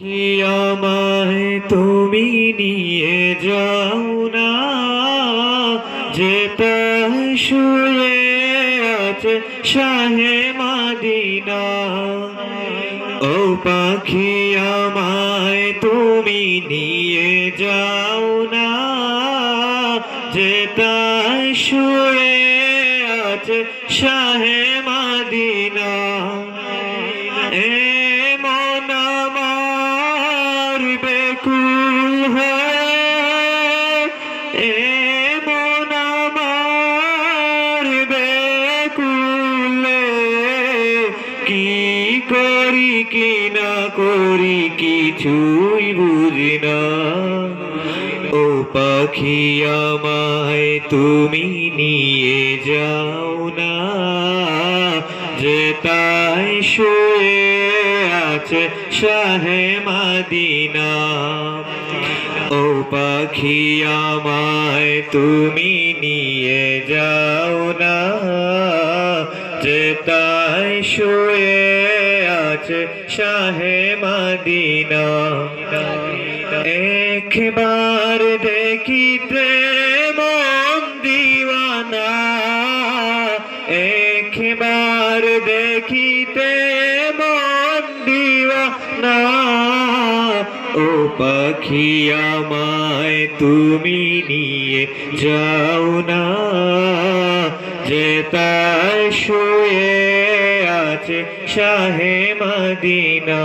কি আমায় তুমি নিয়ে যাও না যেটা শুয়ে আছে শাহে মাদিনা। ও পাখি আমায় তুমি নিয়ে যাও না যেটা শুয়ে আছে শাহে মাদিনা। কি না করি কিছুই বুঝি না। ও পাখি আমায় তুমি নিয়ে যাও না। যে তাই শুয়ে আছে শাহে মাদিনা। ও পাখি আমায় তুমি নিয়ে যাও না। যে তাই শুয়ে শাহে মাদিনা। একবার দেখিতে মন দিওয়ানা। একবার দেখিতে মন দিওয়ানা। ও পাখি আমায় তুমি নিয়ে যাও না। যে তাই শুয়ে শাহে মদিনা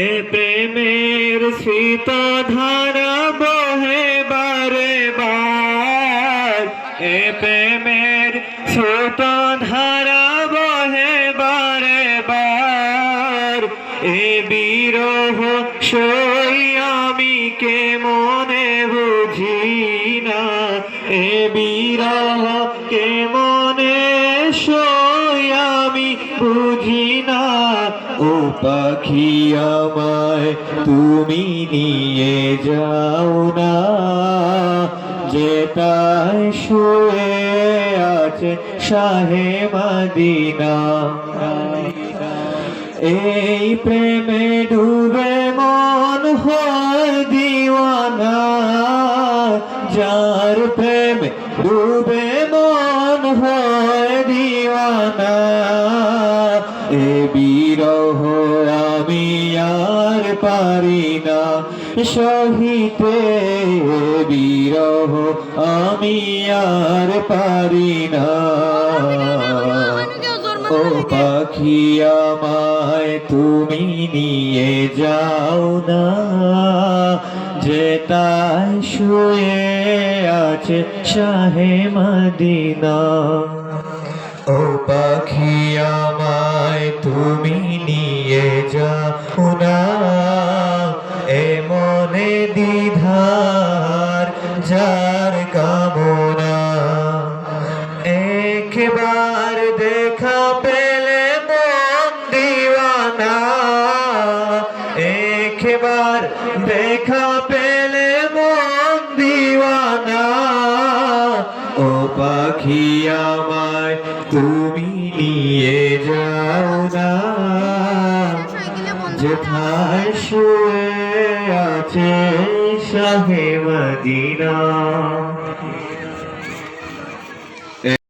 এ প্রেমের শীত ধারা বহে বারে বার এ প্রেমের ছোট ধারা বহে বারে বার এ বিরহ সই আমি কে মনে বুঝি না এ বিরহ বুঝি না। ও পাখি আমায় তুমি নিয়ে যাও না। যেটাই শুয়ে আছে শাহে মদিনা। এই প্রেমে ডুবে মন হয় দিওয়ানা। যার প্রেমে ডুবে মন হয় দিওয়ানা। এ বিরহ আমি আর পারি না। সহিতে বিরহ আমি আর পারি না। ও পাখি আমায় তুমি নিয়ে যাও না। যে তাই শুয়ে আছে শাহে মদিনা। ও পাখি আমায় তুমি নিয়ে যাও না এ মনে দ্বিধার যার কামনা। একবার দেখা পেলে মন দিওয়ানা। একবার দেখা পেলে মন দিওয়ানা। ও পাখি আমায় তুমি নিয়ে যেথায় শুয়ে আছে শাহে মদিনা?